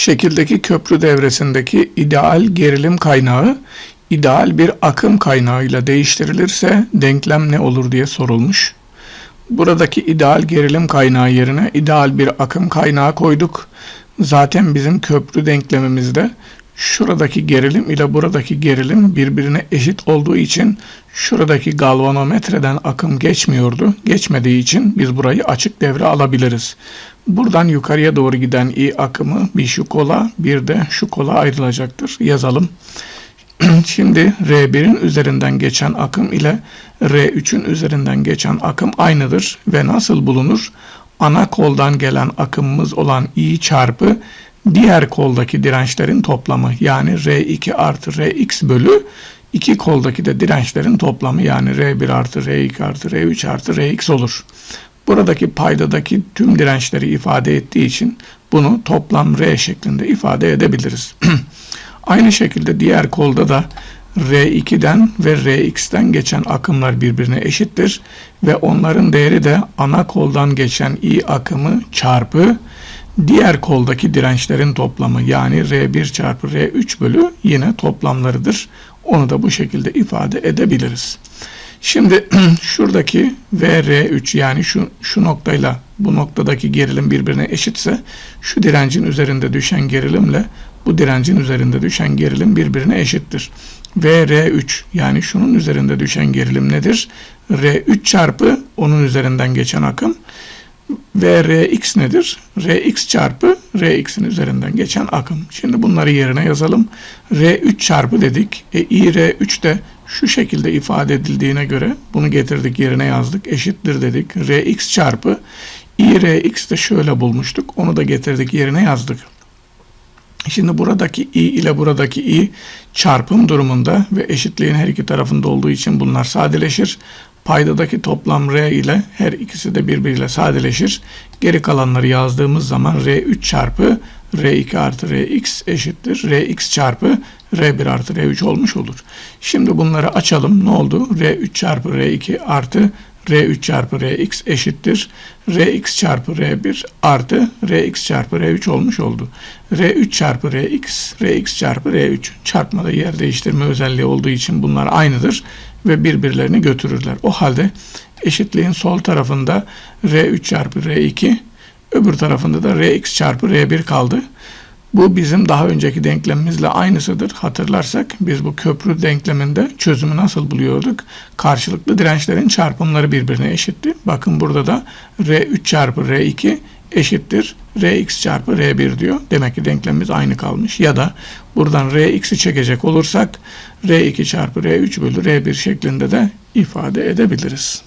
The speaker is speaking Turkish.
Şekildeki köprü devresindeki ideal gerilim kaynağı ideal bir akım kaynağıyla değiştirilirse denklem ne olur diye sorulmuş. Buradaki ideal gerilim kaynağı yerine ideal bir akım kaynağı koyduk. Zaten bizim köprü denklemimizde şuradaki gerilim ile buradaki gerilim birbirine eşit olduğu için şuradaki galvanometreden akım geçmiyordu. Geçmediği için biz burayı açık devre alabiliriz. Buradan yukarıya doğru giden i akımı bir şu kola bir de şu kola ayrılacaktır. Yazalım. Şimdi R1'in üzerinden geçen akım ile R3'ün üzerinden geçen akım aynıdır ve nasıl bulunur? Ana koldan gelen akımımız olan I çarpı diğer koldaki dirençlerin toplamı yani R2 artı Rx bölü iki koldaki de dirençlerin toplamı yani R1 artı R2 artı R3 artı Rx olur. Buradaki paydadaki tüm dirençleri ifade ettiği için bunu toplam R şeklinde ifade edebiliriz. Aynı şekilde diğer kolda da R2'den ve Rx'ten geçen akımlar birbirine eşittir ve onların değeri de ana koldan geçen I akımı çarpı diğer koldaki dirençlerin toplamı yani R1 çarpı R3 bölü yine toplamlarıdır. Onu da bu şekilde ifade edebiliriz. Şimdi şuradaki VR3 yani şu, şu noktayla bu noktadaki gerilim birbirine eşitse şu direncin üzerinde düşen gerilimle bu direncin üzerinde düşen gerilim birbirine eşittir. VR3 yani şunun üzerinde düşen gerilim nedir? R3 çarpı onun üzerinden geçen akım ve Rx nedir? Rx çarpı Rx'in üzerinden geçen akım. Şimdi bunları yerine yazalım. R3 çarpı dedik. E, IR3 de şu şekilde ifade edildiğine göre bunu getirdik yerine yazdık. Eşittir dedik. Rx çarpı IRx de şöyle bulmuştuk. Onu da getirdik yerine yazdık. Şimdi buradaki i ile buradaki i çarpım durumunda ve eşitliğin her iki tarafında olduğu için bunlar sadeleşir. Paydadaki toplam r ile her ikisi de birbiriyle sadeleşir. Geri kalanları yazdığımız zaman r3 çarpı r2 artı rx eşittir. rx çarpı r1 artı r3 olmuş olur. Şimdi bunları açalım. Ne oldu? r3 çarpı r2 artı R3 çarpı Rx eşittir. Rx çarpı R1 artı Rx çarpı R3 olmuş oldu. R3 çarpı Rx, Rx çarpı R3. Çarpmada yer değiştirme özelliği olduğu için bunlar aynıdır ve birbirlerini götürürler. O halde eşitliğin sol tarafında R3 çarpı R2, öbür tarafında da Rx çarpı R1 kaldı. Bu bizim daha önceki denklemimizle aynısıdır. Hatırlarsak biz bu köprü denkleminde çözümü nasıl buluyorduk? Karşılıklı dirençlerin çarpımları birbirine eşitti. Bakın burada da R3 çarpı R2 eşittir Rx çarpı R1 diyor. Demek ki denklemimiz aynı kalmış. Ya da buradan Rx'i çekecek olursak R2 çarpı R3 bölü R1 şeklinde de ifade edebiliriz.